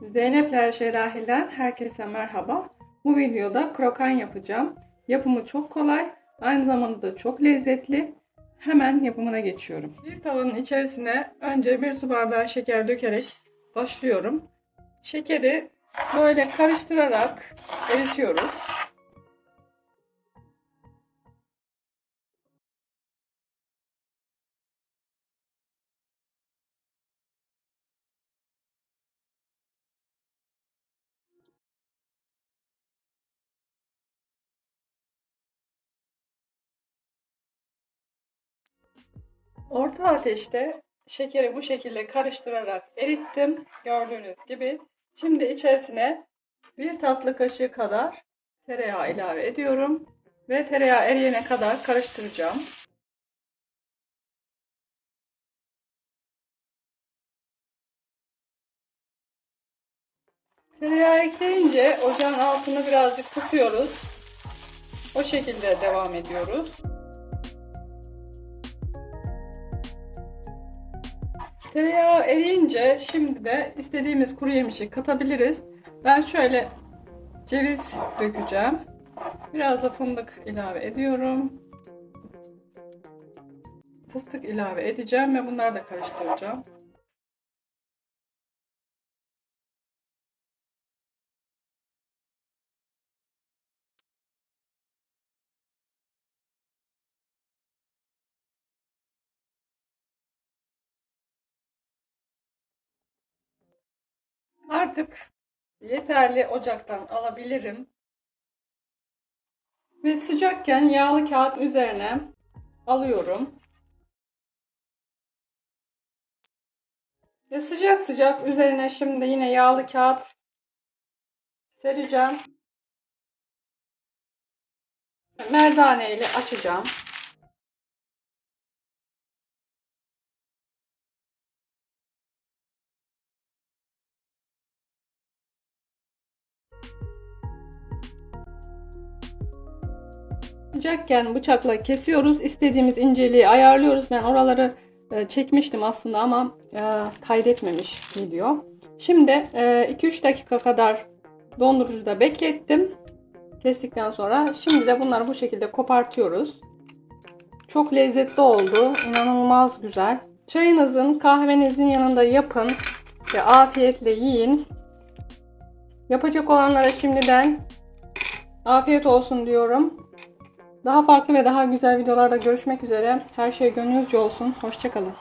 Zeynepler Şerahil'den herkese merhaba. Bu videoda krokan yapacağım. Yapımı çok kolay, aynı zamanda da çok lezzetli. Hemen yapımına geçiyorum. Bir tavanın içerisine önce bir su bardağı şeker dökerek başlıyorum. Şekeri böyle karıştırarak eritiyoruz. Orta ateşte şekeri bu şekilde karıştırarak erittim. Gördüğünüz gibi. Şimdi içerisine bir tatlı kaşığı kadar tereyağı ilave ediyorum. Ve tereyağı eriyene kadar karıştıracağım. Tereyağı ekleyince ocağın altını birazcık kısıyoruz. O şekilde devam ediyoruz. Tereyağı eriyince şimdi de istediğimiz kuru yemişi katabiliriz. Ben şöyle ceviz dökeceğim. Biraz da fındık ilave ediyorum. Fıstık ilave edeceğim ve bunları da karıştıracağım. Artık yeterli ocaktan alabilirim. Ve sıcakken yağlı kağıt üzerine alıyorum. Ve sıcak sıcak üzerine şimdi yine yağlı kağıt sereceğim. Merdane ile açacağım. Sıcakken bıçakla kesiyoruz. İstediğimiz inceliği ayarlıyoruz. Ben oraları e, çekmiştim aslında ama e, kaydetmemiş video. Şimdi 2-3 dakika kadar dondurucuda beklettim. Kestikten sonra şimdi de bunları bu şekilde kopartıyoruz. Çok lezzetli oldu. İnanılmaz güzel. Çayınızın, kahvenizin yanında yapın ve afiyetle yiyin. Yapacak olanlara şimdiden afiyet olsun diyorum. Daha farklı ve daha güzel videolarda görüşmek üzere. Her şey gönlünüzce olsun. Hoşçakalın.